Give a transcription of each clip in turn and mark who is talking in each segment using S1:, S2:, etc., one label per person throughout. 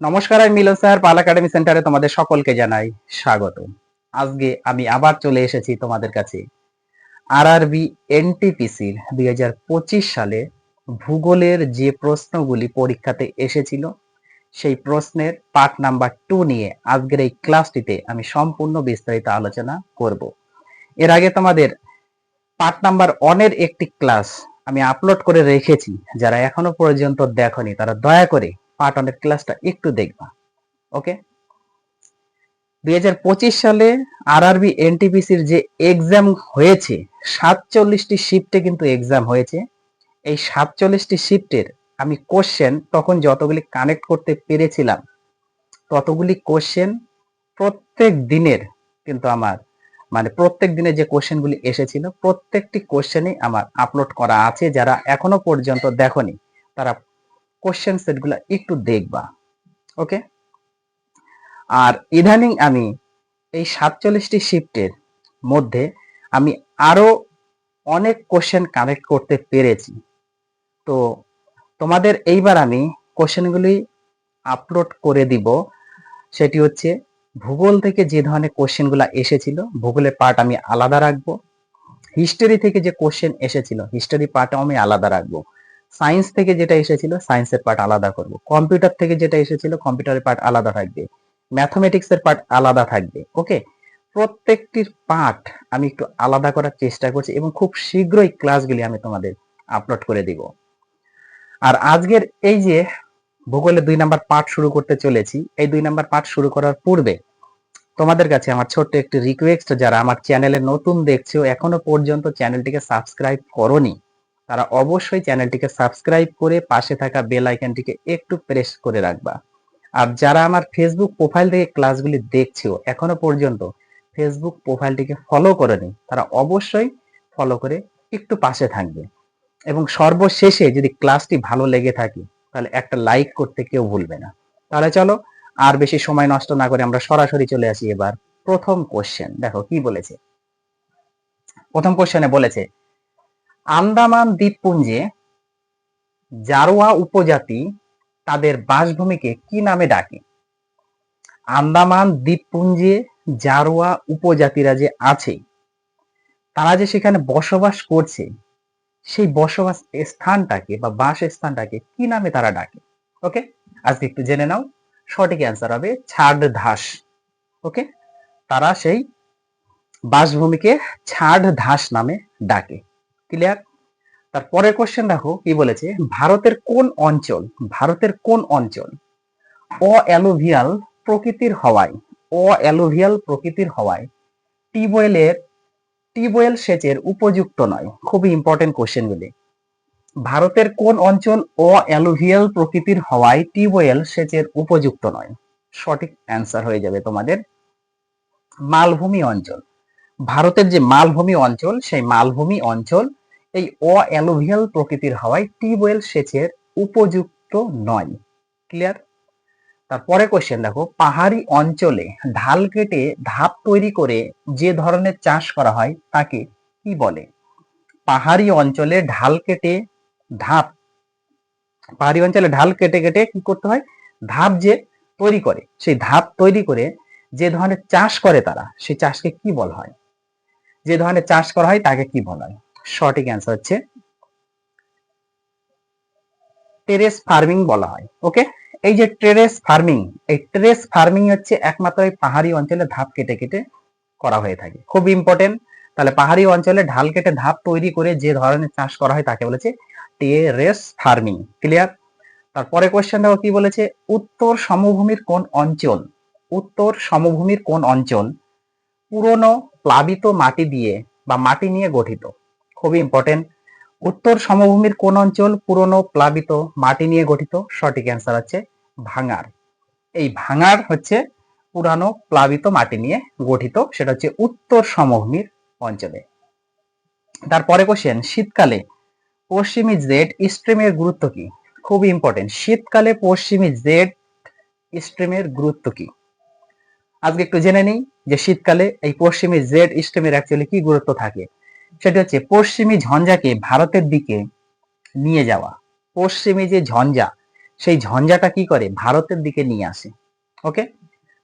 S1: নমস্কার, আমি মিলন স্যার, পাল একাডেমি সেন্টারে তোমাদের সকলকে জানাই স্বাগত। আজকে আমি আবার চলে এসেছি তোমাদের কাছে আরআরবি এনটিপিসির দুই হাজার পঁচিশ সালে ভূগোলের যে প্রশ্নগুলি পরীক্ষাতে এসেছিল, সেই প্রশ্নের পার্ট নাম্বার টু নিয়ে আজকের এই ক্লাসটিতে আমি সম্পূর্ণ বিস্তারিত আলোচনা করব। এর আগে তোমাদের পার্ট নাম্বার ওয়ানের একটি ক্লাস আমি আপলোড করে রেখেছি, যারা এখনও পর্যন্ত দেখনি, তারা দয়া করে পার্ট ওয়ানের ক্লাসটা একটু দেখবা ওকে দুই সালে আরআরবি এনটিপিসির যে এক্সাম হয়েছে, সাতচল্লিশটি শিফটে কিন্তু এক্সাম হয়েছে। এই সাতচল্লিশটি শিফটের আমি কোশ্চেন তখন যতগুলি কানেক্ট করতে পেরেছিলাম, ততগুলি কোশ্চেন প্রত্যেক দিনের কিন্তু আমার মানে প্রত্যেক দিনে যে কোশ্চেনগুলি এসেছিল, প্রত্যেকটি কোশ্চেনই আমার আপলোড করা আছে। যারা এখনও পর্যন্ত দেখনি, তারা কোশ্চেন সেটগুলো একটু দেখবা ওকে আর ইদানিং আমি এই সাতচল্লিশটি শিফটের মধ্যে আমি আরও অনেক কোশ্চেন কানেক্ট করতে পেরেছি। তো তোমাদের এইবার আমি কোশ্চেনগুলি আপলোড করে দিব। সেটি হচ্ছে ভূগোল থেকে যে ধরনের কোশ্চেনগুলো এসেছিল, ভূগোলের পার্ট আমি আলাদা রাখব। হিস্টোরি থেকে যে কোশ্চেন এসেছিল হিস্টোরি পার্টও আমি আলাদা রাখব। সায়েন্স থেকে যেটা এসেছিল সায়েন্সের পার্ট আলাদা করব। কম্পিউটার থেকে যেটা এসেছিল কম্পিউটারের পার্ট আলাদা থাকবে। ম্যাথমেটিক্স এর পার্ট আলাদা থাকবে ওকে প্রত্যেকটির পার্ট আমি একটু আলাদা করার চেষ্টা করছি এবং খুব শীঘ্রই ক্লাসগুলি আমি তোমাদের আপলোড করে দিব। আর আজকের এই যে ভূগোলের দুই নাম্বার পার্ট শুরু করতে চলেছি, এই দুই নাম্বার পার্ট শুরু করার পূর্বে তোমাদের কাছে আমার ছোট্ট একটি রিকোয়েস্ট যারা আমার চ্যানেলে নতুন দেখছ, এখনও পর্যন্ত চ্যানেলটিকে সাবস্ক্রাইব করনি তারা অবশ্যই চ্যানেলটিকে সাবস্ক্রাইব করে পাশে থাকা বেল আইকনটিকে একটু প্রেস করে রাখবা। আর যারা আমার ফেসবুক প্রোফাইল থেকে ক্লাসগুলি দেখছ এখনও পর্যন্ত ফেসবুক প্রোফাইলটিকে ফলো করেনি, তারা অবশ্যই ফলো করে একটু পাশে থাকবে। এবং সর্বশেষে যদি ক্লাসটি ভালো লেগে থাকে, তাহলে একটা লাইক করতে কেউ ভুলবে না। তাহলে চলো, আর বেশি সময় নষ্ট না করে আমরা সরাসরি চলে আসি এবার প্রথম কোশ্চেন দেখো কি বলেছে? প্রথম কোশ্চেনে বলেছে আন্দামান দ্বীপপুঞ্জে জারোয়া উপজাতি তাদের বাসভূমিকে কি নামে ডাকে? আন্দামান দ্বীপপুঞ্জে জারোয়া উপজাতিরা যে আছে, তারা যে সেখানে বসবাস করছে, সেই বসবাস স্থানটাকে বা বাস স্থানটাকে কি নামে তারা ডাকে? ওকে আজকে একটু জেনে নাও, সঠিক অ্যান্সার হবে ছাড় ধাস। ওকে তারা সেই বাসভূমিকে ছাড় ধাস নামে ডাকে। ক্লিয়ার তার পরের কোশ্চেন দেখো, কি বলেছে? ভারতের কোন অঞ্চল, ভারতের কোন অঞ্চল? অ অ্যালোভিয়াল প্রকৃতির হওয়ায় অ অ্যালোভিয়াল প্রকৃতির হওয়ায় টিউবওয়েলের টিউবওয়েল সেচের উপযুক্ত নয়। খুবই ইম্পর্টেন্ট কোশ্চেনগুলি ভারতের কোন অঞ্চল অ অ্যালোভিয়াল প্রকৃতির হওয়ায় টিউবওয়েল সেচের উপযুক্ত নয়? সঠিক অ্যান্সার হয়ে যাবে তোমাদের। মালভূমি অঞ্চল। ভারতের যে মালভূমি অঞ্চল, সেই মালভূমি অঞ্চল এই অ্যালোভিয়াল প্রকৃতির হওয়ায় টিউবওয়েল সেচের উপযুক্ত নয়। ক্লিয়ার তারপরে কোশ্চেন দেখো, পাহাড়ি অঞ্চলে ঢাল কেটে ধাপ তৈরি করে যে ধরনের চাষ করা হয়, তাকে কি বলে? পাহাড়ি অঞ্চলে ঢাল কেটে ধাপ, পাহাড়ি অঞ্চলে ঢাল কেটে কেটে কি করতে হয়? ধাপ যে তৈরি করে, সেই ধাপ তৈরি করে যে ধরনের চাষ করে তারা, সেই চাষকে কি বলা হয়? যে ধরনের চাষ করা হয়, তাকে কি বলা হয়? সঠিক অ্যান্সার হচ্ছে টেরেস ফার্মিং বলা হয় ওকে এই যে টেরেস ফার্মিং এই টেরেস ফার্মিং হচ্ছে একমাত্র এই পাহাড়ি অঞ্চলে ধাপ কেটে কেটে করা হয়ে থাকে। খুব ইম্পর্টেন্ট তাহলে পাহাড়ি অঞ্চলে ঢাল কেটে ধাপ তৈরি করে যে ধরনের চাষ করা হয় তাকে বলেছে টেরেস ফার্মিং ক্লিয়ার তারপরে কোয়েশ্চেন দেখো কি বলেছে? উত্তর সমভূমির কোন অঞ্চল, উত্তর সমভূমির কোন অঞ্চল পুরনো প্লাবিত মাটি দিয়ে বা মাটি নিয়ে গঠিত? খুবই ইম্পর্টেন্ট উত্তর সমভূমির কোন অঞ্চল পুরনো, প্লাবিত, মাটি নিয়ে গঠিত? সঠিক অ্যান্সার হচ্ছে ভাঙার এই ভাঙার হচ্ছে পুরানো, প্লাবিত মাটি নিয়ে গঠিত, সেটা হচ্ছে উত্তর সমভূমির অঞ্চলে। তারপরে কোশ্চেন শীতকালে পশ্চিমী জেড স্ট্রিমের গুরুত্ব কি? খুব ইম্পর্টেন্ট শীতকালে পশ্চিমী জেড স্ট্রিমের গুরুত্ব কি? আজকে একটু জেনে নিই যে শীতকালে এই পশ্চিমী জেড স্ট্রিমের অ্যাকচুয়ালি কি গুরুত্ব থাকে। সেটা হচ্ছে পশ্চিমী ঝঞ্ঝাকে ভারতের দিকে নিয়ে যাওয়া। পশ্চিমী যে ঝঞ্ঝা, সেই ঝঞ্ঝাটা কি করে? ভারতের দিকে নিয়ে আসে। ওকে?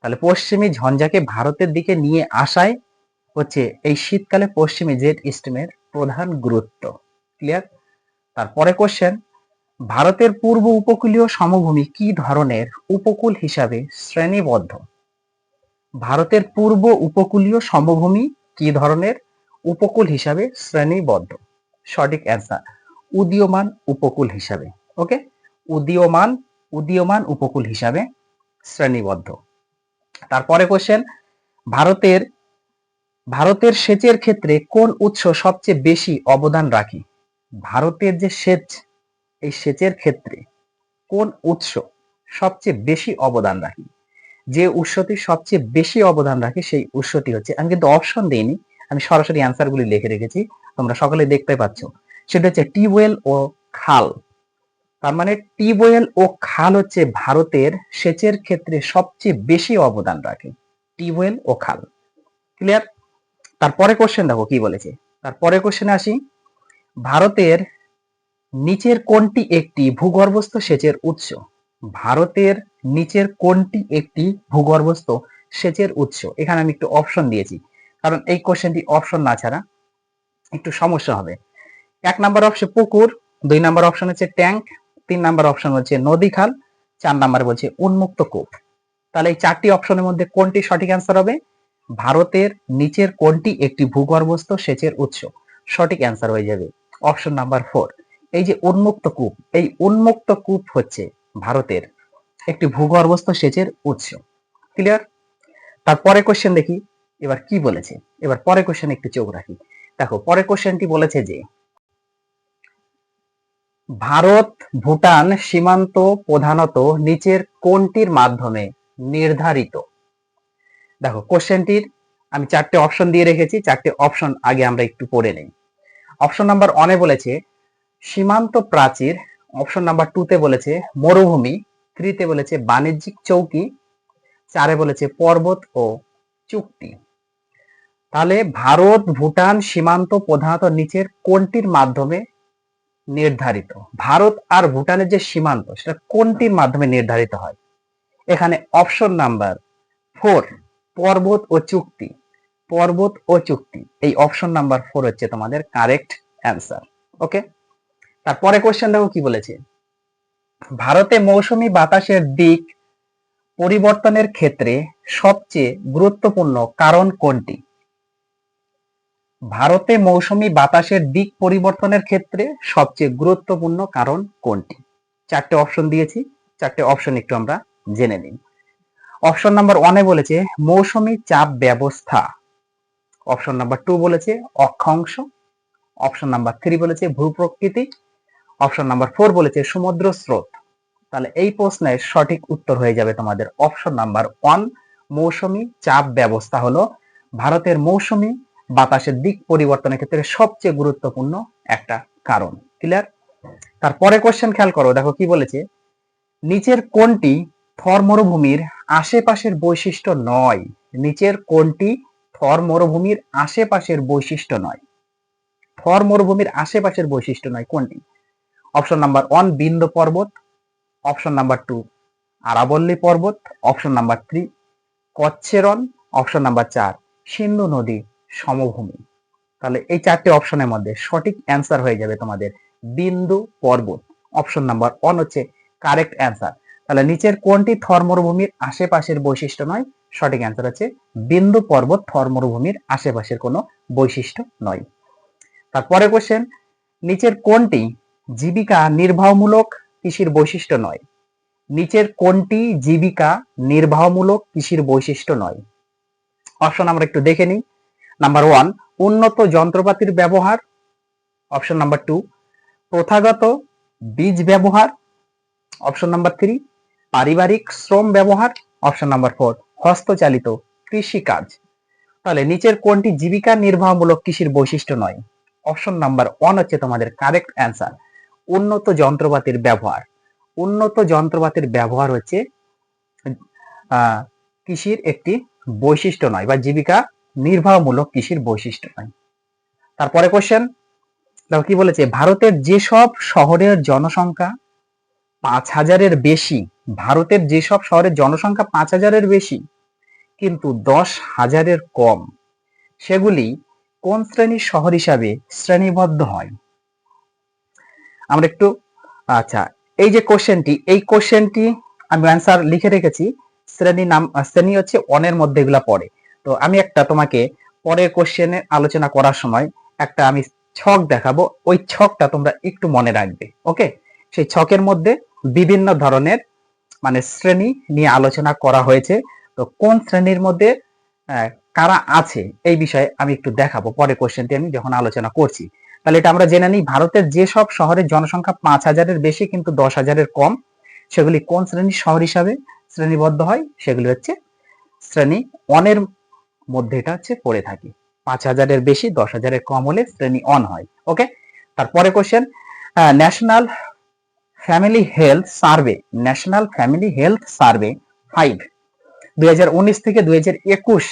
S1: তাহলে পশ্চিমী ঝঞ্ঝাকে ভারতের দিকে নিয়ে আসায় হচ্ছে এই শীতকালে পশ্চিমী জেট স্টিমের প্রধান গুরুত্ব। ক্লিয়ার তারপরে কোশ্চেন ভারতের পূর্ব উপকূলীয় সমভূমি কি ধরনের উপকূল হিসাবে শ্রেণীবদ্ধ? ভারতের পূর্ব উপকূলীয় সমভূমি কি ধরনের? উপকূল হিসাবে শ্রেণীবদ্ধ। সঠিক অ্যান্সার উদীয়মান উপকূল হিসাবে ওকে উদীয়মান উদীয়মান উপকূল হিসাবে শ্রেণীবদ্ধ। তারপরে কোশ্চেন ভারতের ভারতের সেচের ক্ষেত্রে কোন উৎস সবচেয়ে বেশি অবদান রাখে? ভারতের যে সেচ, এই সেচের ক্ষেত্রে কোন উৎস সবচেয়ে বেশি অবদান রাখে? যে উৎসটি সবচেয়ে বেশি অবদান রাখে সেই উৎসটি হচ্ছে, আমি কিন্তু অপশন দিইনি আমি সরাসরি অ্যান্সারগুলি লিখে রেখেছি, তোমরা সকলে দেখতে পাচ্ছ। সেটা হচ্ছে টিউবওয়েল ও খাল। তার মানে টিউবওয়েল ও খাল হচ্ছে ভারতের সেচের ক্ষেত্রে সবচেয়ে বেশি অবদান রাখে। টিউবওয়েল ও খাল। ক্লিয়ার তারপরে কোশ্চেন দেখো কি বলেছে। তারপরে কোশ্চেনে আসি। ভারতের নিচের কোনটি একটি ভূগর্ভস্থ সেচের উৎস? ভারতের নিচের কোনটি একটি ভূগর্ভস্থ সেচের উৎস? এখানে আমি একটু অপশন দিয়েছি। কারণ এই কোশ্চেনটি অপশন না ছাড়া একটু সমস্যা হবে। এক নাম্বার অপশন পুকুর, দুই নাম্বার অপশন হচ্ছে ট্যাঙ্ক তিন নাম্বার অপশন হচ্ছে নদী খাল, চার নাম্বার বলছে উন্মুক্ত কূপ। তাহলে এই চারটি অপশনের মধ্যে কোনটি সঠিক অ্যান্সার হবে? ভারতের নিচের কোনটি একটি ভূগর্ভস্থ সেচের উৎস? সঠিক অ্যান্সার হয়ে যাবে অপশন নাম্বার ফোর এই যে উন্মুক্ত কূপ, এই উন্মুক্ত কূপ হচ্ছে ভারতের একটি ভূগর্ভস্থ সেচের উৎস। ক্লিয়ার তারপরে কোশ্চেন দেখি। এবার কি বলেছে? এবার পরে কোশ্চেন একটু চোখ রাখি। দেখো পরে কোশ্চেনটি বলেছে যে, ভারত ভুটান সীমান্ত প্রধানত নিচের কোনটির মাধ্যমে নির্ধারিত? দেখো কোশ্চেনটির আমি চারটে অপশন দিয়ে রেখেছি, চারটে অপশন আগে আমরা একটু পড়ে নেই। অপশন নাম্বার ওয়ানে বলেছে, সীমান্ত প্রাচীর অপশন নাম্বার টুতে বলেছে, মরুভূমি থ্রিতে বলেছে, বাণিজ্যিক চৌকি, চারে বলেছে, পর্বত ও চুক্তি। তাহলে ভারত, ভুটান সীমান্ত প্রধানত নিচের কোনটির মাধ্যমে নির্ধারিত? ভারত আর ভুটানের যে সীমান্ত, সেটা কোনটির মাধ্যমে নির্ধারিত হয়? এখানে অপশন নাম্বার ফোর পর্বত ও চুক্তি। পর্বত ও চুক্তি, এই অপশন নাম্বার ফোর হচ্ছে তোমাদের কারেক্ট অ্যান্সার ওকে তারপরে কোশ্চেন দেখো কি বলেছে? ভারতে মৌসুমি বাতাসের দিক পরিবর্তনের ক্ষেত্রে সবচেয়ে গুরুত্বপূর্ণ কারণ কোনটি? ভারতে মৌসুমি বাতাসের দিক পরিবর্তনের ক্ষেত্রে সবচেয়ে গুরুত্বপূর্ণ কারণ কোনটি? চারটে অপশন দিয়েছি, চারটে অপশন একটু আমরা জেনে নিন অপশন নাম্বার ওয়ানে বলেছে, মৌসুমি চাপ ব্যবস্থা। অপশন নাম্বার টু বলেছে, অক্ষাংশ। অপশন নাম্বার থ্রি বলেছে, ভূপ্রকৃতি। অপশন নাম্বার ফোর বলেছে, সমুদ্র স্রোত। তাহলে এই প্রশ্নের সঠিক উত্তর হয়ে যাবে তোমাদের। অপশন নাম্বার ওয়ান মৌসুমি চাপ ব্যবস্থা হলো ভারতের মৌসুমী বাতাসের দিক পরিবর্তনের ক্ষেত্রে সবচেয়ে গুরুত্বপূর্ণ একটা কারণ। ক্লিয়ার তারপরে কোশ্চেন খেয়াল করো, দেখো কি বলেছে? নিচের কোনটি থর মরুভূমির আশেপাশের বৈশিষ্ট্য নয়। নিচের কোনটি থর মরুভূমির আশেপাশের বৈশিষ্ট্য নয়। থর মরুভূমির আশেপাশের বৈশিষ্ট্য নয় কোনটি অপশন নাম্বার ওয়ান বিন্দ পর্বত। অপশন নাম্বার টু আরাবল্লী পর্বত। অপশন নাম্বার থ্রি কচ্ছেরন। অপশন নাম্বার চার, সিন্ধু নদী। সমভূমি। তাহলে এই চারটি অপশনের মধ্যে সঠিক অ্যান্সার হয়ে যাবে তোমাদের বিন্দু পর্বত। অপশন নাম্বার ওয়ান হচ্ছে কারেক্ট অ্যান্সার তাহলে নিচের কোনটি থর মরুভূমির আশেপাশের বৈশিষ্ট্য নয়? সঠিক অ্যান্সার হচ্ছে বিন্দু পর্বত থর মরুভূমির আশেপাশের কোনো বৈশিষ্ট্য নয়। তারপরে কোশ্চেন নিচের কোনটি জীবিকা নির্বাহমূলক কৃষির বৈশিষ্ট্য নয়? নিচের কোনটি জীবিকা নির্বাহমূলক কৃষির বৈশিষ্ট্য নয়? অপশন আমরা একটু দেখে নিই। নাম্বার ওয়ান উন্নত যন্ত্রপাতির ব্যবহার। অপশন নাম্বার টু প্রথাগত বীজ ব্যবহার। অপশন নাম্বার থ্রি পারিবারিক শ্রম ব্যবহার। অপশন নাম্বার ফোর হস্তচালিত কৃষি কাজ তাহলে নিচের কোনটি জীবিকা নির্বাহমূলক কৃষির বৈশিষ্ট্য নয়? অপশন নাম্বার ওয়ান হচ্ছে তোমাদের কারেক্ট অ্যান্সার উন্নত যন্ত্রপাতির ব্যবহার। উন্নত যন্ত্রপাতির ব্যবহার হচ্ছে কৃষির একটি বৈশিষ্ট্য নয় বা জীবিকা নির্বাহমূলক কৃষির বৈশিষ্ট্য নয় তারপরে কোশ্চেন দেখো কি বলেছে, ভারতের যেসব শহরের জনসংখ্যা পাঁচ হাজারের বেশি, ভারতের যেসব শহরের জনসংখ্যা পাঁচ হাজারের বেশি, কিন্তু দশ হাজারের কম, সেগুলি কোন শ্রেণির শহর হিসাবে শ্রেণীবদ্ধ হয়? আমরা একটু আচ্ছা এই যে কোশ্চেনটি এই কোশ্চেনটি আমি অ্যান্সার লিখে রেখেছি শ্রেণি নাম শ্রেণি হচ্ছে অনের মধ্যে এগুলা পড়ে। তো আমি একটা তোমাকে পরের কোশ্চেনে আলোচনা করার সময় একটা আমি ছক দেখাবো। ওই ছকটা তোমরা একটু মনে রাখবে ওকে সেই ছকের মধ্যে বিভিন্ন ধরনের মানে শ্রেণি নিয়ে আলোচনা করা হয়েছে। তো কোন শ্রেণির মধ্যে কারা আছে এই বিষয়ে আমি একটু দেখাবো পরে কোশ্চেনটি আমি যখন আলোচনা করছি। তাহলে এটা আমরা জেনে নিই, ভারতের যেসব শহরের জনসংখ্যা পাঁচ হাজারের বেশি কিন্তু দশ হাজারের কম, সেগুলি কোন শ্রেণির শহর হিসাবে শ্রেণীবদ্ধ হয়? সেগুলি হচ্ছে শ্রেণি অনের মধ্যে এটা হচ্ছে পড়ে থাকে। পাঁচ হাজারের বেশি, দশ হাজারের কম হলে শ্রেণি অন হয় ওকে তারপরে question national family health survey national family health survey five দুই হাজার উনিশ থেকে দুই হাজার একুশ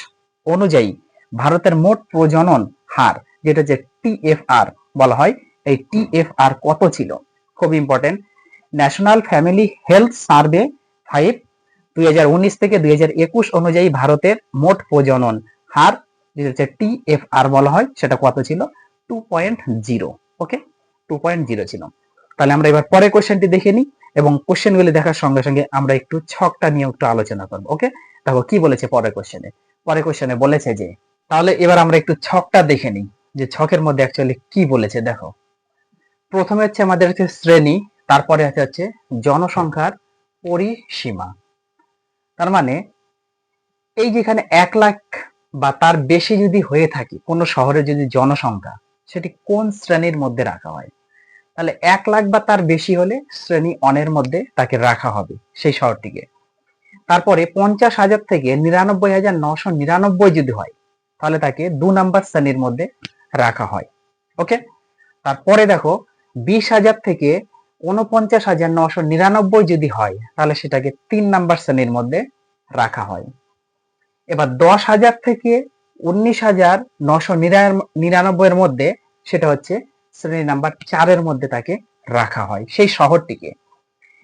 S1: অনুযায়ী ভারতের মোট প্রজনন হার, যেটা যে টিএফআর বলা হয়, এই টিএফআর কত ছিল? খুব important national family health survey five দুই হাজার উনিশ থেকে দুই হাজার একুশ অনুযায়ী ভারতের মোট প্রজনন হার, যেটা বলা হয়, সেটা কত ছিল? Two point zero okay two point zero ছিল। তাহলে আমরা এবার কোশ্চেনটি দেখে নিই, এবং কোশ্চেনগুলি দেখার সঙ্গে সঙ্গে আমরা একটু ছকটা নিয়ে একটু আলোচনা ওকে দেখো, কি বলেছে পরের কোশ্চেনে পরের কোশ্চেনে বলেছে যে, তাহলে এবার আমরা একটু ছকটা দেখে নিই, যে ছকের মধ্যে অ্যাকচুয়ালি কি বলেছে, দেখো। প্রথমে হচ্ছে আমাদের শ্রেণি, তারপরে হচ্ছে জনসংখ্যার পরিসীমা। তার মানে এই যেখানে এক লাখ বা তার বেশি যদি হয়ে থাকে কোনো শহরে যদি জনসংখ্যা, সেটি কোন শ্রেণির মধ্যে রাখা হয়? তাহলে এক লাখ বা তার বেশি হলে শ্রেণি অনের মধ্যে তাকে রাখা হবে সেই শহরটিকে। তারপরে পঞ্চাশ হাজার থেকে নিরানব্বই হাজার নশো নিরানব্বই যদি হয়, তাহলে তাকে দু নাম্বার শ্রেণির মধ্যে রাখা হয়। ওকে তারপরে দেখো, বিশ হাজার থেকে উনপঞ্চাশ হাজার নশো নিরানব্বই যদি হয়, তাহলে সেটাকে তিন নাম্বার শ্রেণির মধ্যে রাখা হয়। এবার দশ হাজার থেকে উনিশ হাজার নশো নিরানব্বই এর মধ্যে সেটা হচ্ছে শ্রেণি নাম্বার চারের মধ্যে তাকে রাখা হয়, সেই শহরটিকে।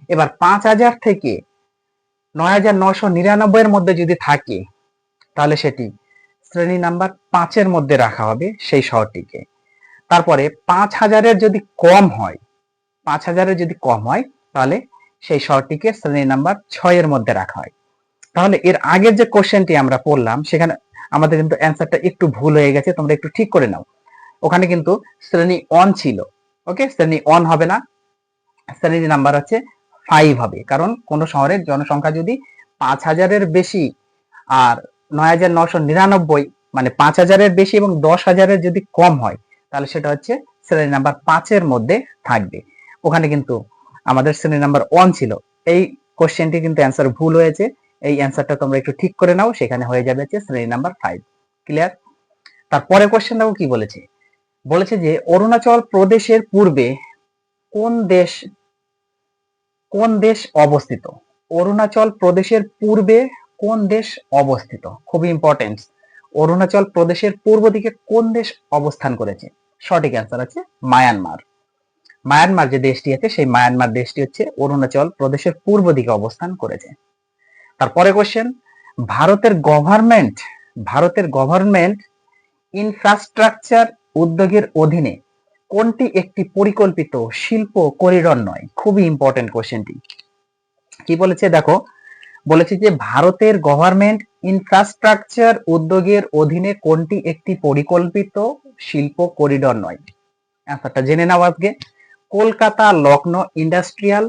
S1: এবার পাঁচ হাজার থেকে নয় হাজার নশো নিরানব্বই এর মধ্যে যদি থাকে, তাহলে সেটি শ্রেণি নাম্বার পাঁচের মধ্যে রাখা হবে, সেই শহরটিকে। তারপরে পাঁচ হাজারের যদি কম হয় পাঁচ হাজারের যদি কম হয়, তাহলে সেই শহরটিকে শ্রেণি নাম্বার ছয়ের মধ্যে রাখা হয়। তাহলে এর আগের যে কোশ্চেনটি আমরা পড়লাম, সেখানে আমাদের কিন্তু অ্যান্সারটা একটু ভুল হয়ে গেছে, তোমরা একটু ঠিক করে নাও। ওখানে কিন্তু শ্রেণি অন ছিল ওকে শ্রেণি অন হবে না শ্রেণির নাম্বার হচ্ছে ফাইভ হবে। কারণ কোন শহরের জনসংখ্যা যদি পাঁচ হাজারের বেশি আর নয় হাজার নশো নিরানব্বই মানে পাঁচ হাজারের বেশি এবং দশ হাজারের যদি কম হয়, তাহলে সেটা হচ্ছে শ্রেণি নাম্বার পাঁচের মধ্যে থাকবে। ওখানে কিন্তু আমাদের শ্রেণি নাম্বার ওয়ান ছিল। এই কোশ্চেনটি কিন্তু অ্যান্সার ভুল হয়েছে। এই অ্যান্সারটা তোমরা একটু ঠিক করে নাও, সেখানে হয়ে যাবে হচ্ছে শ্রেণি নাম্বার ফাইভ ক্লিয়ার তারপরে কোশ্চেন দেখো কি বলেছে? বলেছে যে, অরুণাচল প্রদেশের পূর্বে কোন দেশ কোন দেশ অবস্থিত? অরুণাচল প্রদেশের পূর্বে কোন দেশ অবস্থিত? খুবই ইম্পর্টেন্ট অরুণাচল প্রদেশের পূর্ব দিকে কোন দেশ অবস্থান করেছে? সঠিক অ্যান্সার আছে মায়ানমার। মায়ানমার যে দেশটি আছে, সেই মায়ানমার দেশটি হচ্ছে অরুণাচল প্রদেশের পূর্ব দিকে অবস্থান করেছে। তারপরে কোশ্চেন ভারতের গভর্নমেন্ট ভারতের গভর্নমেন্ট ইনফ্রাস্ট্রাকচার উদ্যোগের অধীনে কোনটি একটি পরিকল্পিত শিল্প করিডর নয়? খুবই ইম্পর্টেন্ট কোশ্চেনটি কি বলেছে? দেখো, বলেছে যে ভারতের গভর্নমেন্ট ইনফ্রাস্ট্রাকচার উদ্যোগের অধীনে কোনটি একটি পরিকল্পিত শিল্প করিডর নয়? অ্যান্সারটা জেনে নাও আজকে। Kolkata Lucknow industrial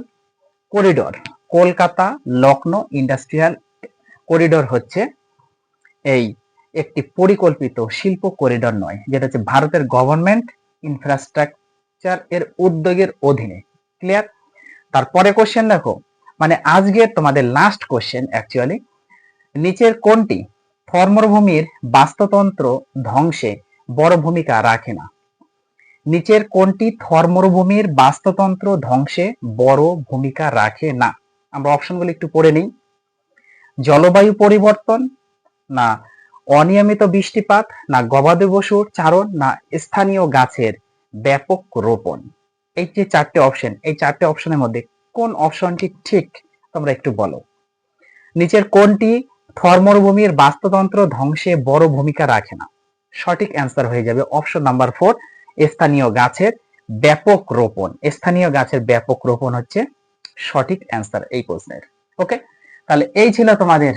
S1: corridor. Kolkata Lucknow industrial corridor হচ্ছে এই একটি পরিকল্পিত শিল্প করিডর নয়, যেটা হচ্ছে ভারতের গভর্নমেন্ট ইনফ্রাস্ট্রাকচার এর উদ্যোগের অধীনে। ক্লিয়ার তারপরে কোশ্চেন দেখো। মানে আজকের তোমাদের লাস্ট কোশ্চেন অ্যাকচুয়ালি নিচের কোনটি? ধর্মভূমির বাস্তুতন্ত্র ধ্বংসে বড় ভূমিকা রাখে না। নিচের কোনটি ধর্মভূমির বাস্তুতন্ত্র ধ্বংসে বড় ভূমিকা রাখে না। আমরা অপশনগুলো একটু পড়ে নিই। জলবায়ু পরিবর্তন, না অনিয়মিত বৃষ্টিপাত, না গবাদি পশুর চারণ, না স্থানীয় গাছের ব্যাপক রোপণ। এই যে চারটে অপশন, এই চারটে অপশনের মধ্যে কোন অপশনটি ঠিক তোমরা একটু বলো। নিচের কোনটি থর মরুভূমির বাস্তুতন্ত্র ধ্বংসে বড় ভূমিকা রাখে না। সঠিক অ্যান্সার হয়ে যাবে অপশন নাম্বার ফোর স্থানীয় গাছের ব্যাপক রোপণ। স্থানীয় গাছের ব্যাপক রোপণ হচ্ছে সঠিক অ্যান্সার এই প্রশ্নের। ওকে তাহলে এই ছিল তোমাদের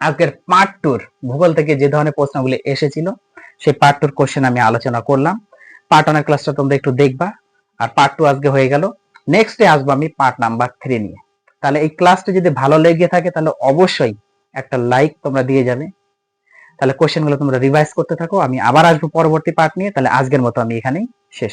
S1: আজকের পার্ট টুর ভূগোল থেকে যে ধরনের প্রশ্নগুলি এসেছিল, সেই পার্ট টুর কোশ্চেন আমি আলোচনা করলাম। পার্ট ওয়ানের ক্লাসটা তোমরা একটু দেখবা। আর পার্ট টু আজকে হয়ে গেল। নেক্সট ডে আসব আমি পার্ট নাম্বার থ্রি নিয়ে। তাহলে এই ক্লাসটা যদি ভালো লেগে থাকে, তাহলে অবশ্যই একটা লাইক তোমরা দিয়ে যাবে। তাহলে কোশ্চেনগুলো তোমরা রিভাইজ করতে থাকো, আমি আবার আসব পরবর্তী পার্ট নিয়ে, তাহলে আজকের মতো আমি এখানেই শেষ